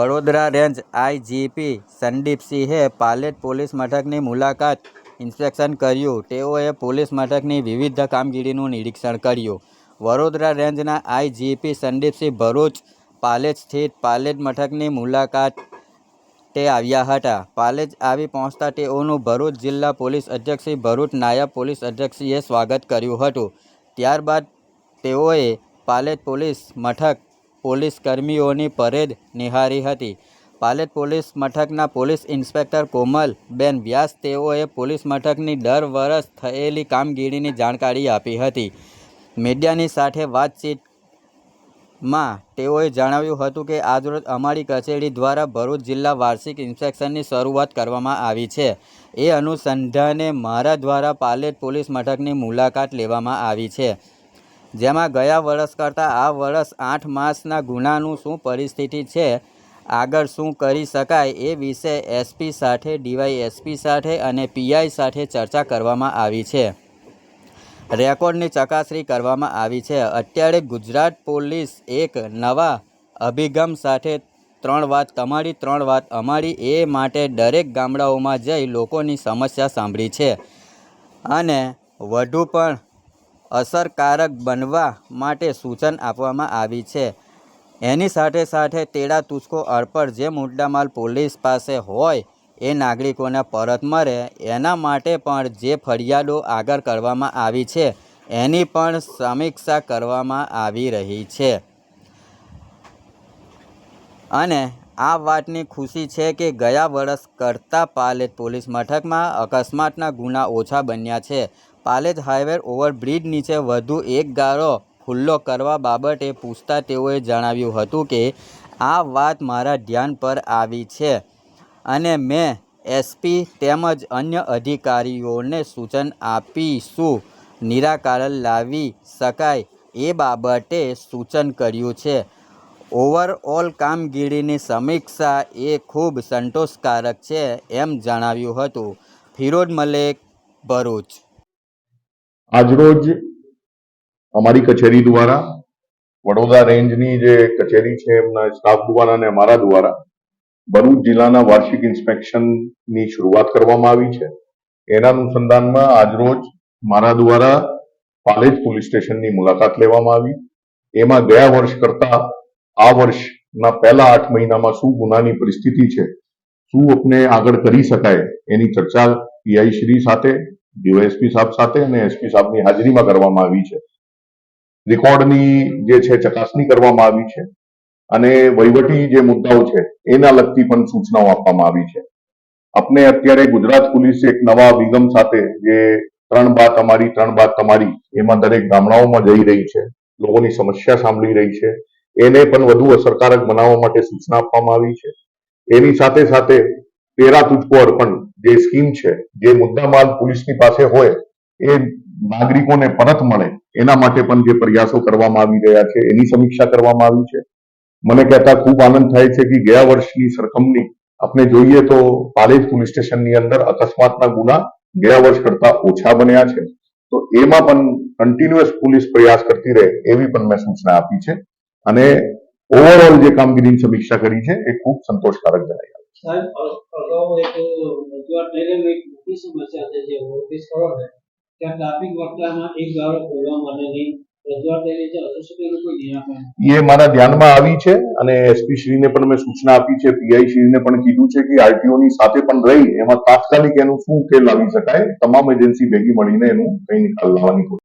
Vadodara range IGP સંદીપસિંહે Palej police મથકની મુલાકાત ઇન્સ્પેક્શન કર્યું. તેઓએ પોલીસ મથકની વિવિધ કામગીરીનું નિરીક્ષણ કર્યું. વડોદરા રેન્જના આઈજીપી સંદીપસિંહ ભરૂચ પાલેજ સ્થિત પાલેજ મથકની મુલાકાત તે આવ્યા હતા. પાલેજ આવી પહોંચતા તેઓનું ભરૂચ જિલ્લા પોલીસ અધિક્ષક ભરૂચ નાયબ પોલીસ અધિક્ષકશ્રીએ સ્વાગત કર્યું હતું. ત્યારબાદ તેઓએ પાલેજ પોલીસ મથક પોલીસ કર્મીઓની પરેડ નિહાળી હતી. પાલેટ પોલીસ મથકના પોલીસ ઇન્સ્પેક્ટર કોમલબેન વ્યાસ તેઓએ પોલીસ મથકની દર વર્ષ થયેલી કામગીરીની જાણકારી આપી હતી. મીડિયાની સાથે વાતચીતમાં તેઓએ જણાવ્યું હતું કે આજરોજ અમારી કચેરી દ્વારા ભરૂચ જિલ્લા વાર્ષિક ઇન્સ્પેક્શનની શરૂઆત કરવામાં આવી છે. એ અનુસંધાને મારા દ્વારા પાલેટ પોલીસ મથકની મુલાકાત લેવામાં આવી છે. જેમાં ગયા વર્ષ કરતાં આ વર્ષ આઠ માસના ગુનાનું શું પરિસ્થિતિ છે? આગળ શું કરી શકાય એ વિશે એસપી સાથે, ડીવાયએસપી સાથે અને પીઆઈ સાથે ચર્ચા કરવામાં આવી છે. રેકોર્ડની ચકાસણી કરવામાં આવી છે. અત્યારે ગુજરાત પોલીસ એક નવા અભિગમ સાથે ત્રણ વાત, તમારી ત્રણ વાત, અમારી એ માટે દરેક ગામડાઓમાં જઈ લોકોની સમસ્યા સાંભળી છે. અને વધુ પણ અસરકારક બનવા માટે સૂચન આપવામાં આવી છે. એની સાથે સાથે તેડા તુસકો અર્પણ જે મુદ્દામાલ પોલીસ પાસે હોય એ નાગરિકોને પરત મળે, એના માટે પણ જે ફરિયાદો આગળ કરવામાં આવી છે, એની પણ સમીક્ષા કરવામાં આવી રહી છે. અને આ વાતની ખુશી છે કે ગયા વર્ષ કરતાં પાલેજ પોલીસ મથકમાં અકસ્માતના ગુના ઓછા બન્યા છે. પાલેજ હાઈવે ઓવરબ્રિજ નીચે વધુ એક ગાળો ખુલ્લો કરવા બાબતે પૂછતા તેઓએ જણાવ્યું હતું કે, આ વાત મારા ધ્યાન પર આવી છે અને મેં એસપી તેમજ અન્ય અધિકારીઓને સૂચન આપીશું. નિરાકરણ લાવી શકાય એ બાબતે સૂચન કર્યું છે. ઓવરઓલ કામગીરીની સમીક્ષા એ ખૂબ સંતોષકારક છે એમ જણાવ્યું હતું. ફિરોજ મલેક, ભરૂચ. આજરોજ અમારી કચેરી દ્વારા, વડોદરા રેન્જની જે કચેરી છે, એમના સ્ટાફ દ્વારા અને અમારા દ્વારા ભરૂચ જિલ્લાના વાર્ષિક ઇન્સ્પેક્શનની શરૂઆત કરવામાં આવી છે. એના અનુસંધાનમાં આજરોજ મારા દ્વારા પાલેજ પોલીસ સ્ટેશનની મુલાકાત લેવામાં આવી. એમાં ગયા વર્ષ કરતા આ વર્ષના પહેલા આઠ મહિનામાં શું ગુનાની પરિસ્થિતિ છે, શું આપણે આગળ કરી શકાય એની ચર્ચા પીઆઈ શ્રી સાથે ડીવાયએસપી સાહેબ સાથે અને એસપી સાહેબની હાજરીમાં કરવામાં આવી છે. રેકોર્ડની જે છે, ચકાસણી કરવામાં આવી છે અને વહીવટી જે મુદ્દાઓ છે, એના લગતી પણ સૂચનાઓ આપવામાં આવી છે. આપણે અત્યારે ગુજરાત પોલીસ એક નવા અભિગમ સાથે જે ત્રણ બાત અમારી ત્રણ બાત તમારી, એમાં દરેક ગામડાઓમાં જઈ રહી છે, લોકોની સમસ્યા સાંભળી રહી છે. એને પણ વધુ અસરકારક બનાવવા માટે સૂચના આપવામાં આવી છે. એની સાથે સાથે તેરા તુજકો અર્પણ જે સ્કીમ છે, જે મુદ્દામાલ પોલીસની પાસે હોય, એ નાગરિકોને પરત મળે. એના માટે પણ જે પ્રયાસો કરવામાં આવી રહ્યા છે, એની સમીક્ષા કરવામાં આવી છે. મને કહેતા ખૂબ આનંદ થાય છે કે ગયા વર્ષની સરખામણી આપણે જોઈએ તો પાલેજ પોલીસ સ્ટેશનની અંદર અકસ્માતના ગુના ગયા વર્ષ કરતા ઓછા બન્યા છે. તો એમાં પણ કન્ટિન્યુઅસ પોલીસ પ્રયાસ કરતી રહે એવી પણ મેં સૂચના આપી છે. અને ઓવરઓલ જે કામગીરીની સમીક્ષા કરી છે, એ ખૂબ સંતોષકારક જણાઈ સાહેબ અગાઉ એક રજૂઆત સમસ્યા છે જે ઓવરબ્રિજ કરો એ મારા ધ્યાનમાં આવી છે અને એસપી શ્રીને પણ મેં સૂચના આપી છે, પીઆઈ શ્રીને પણ કીધું છે કે આરટીઓ ની સાથે પણ રહી, એમાં તાત્કાલિક એનું શું ઉકેલ લાવી શકાય, તમામ એજન્સી ભેગી મળીને એનું કઈ નિકાલ લાવવાની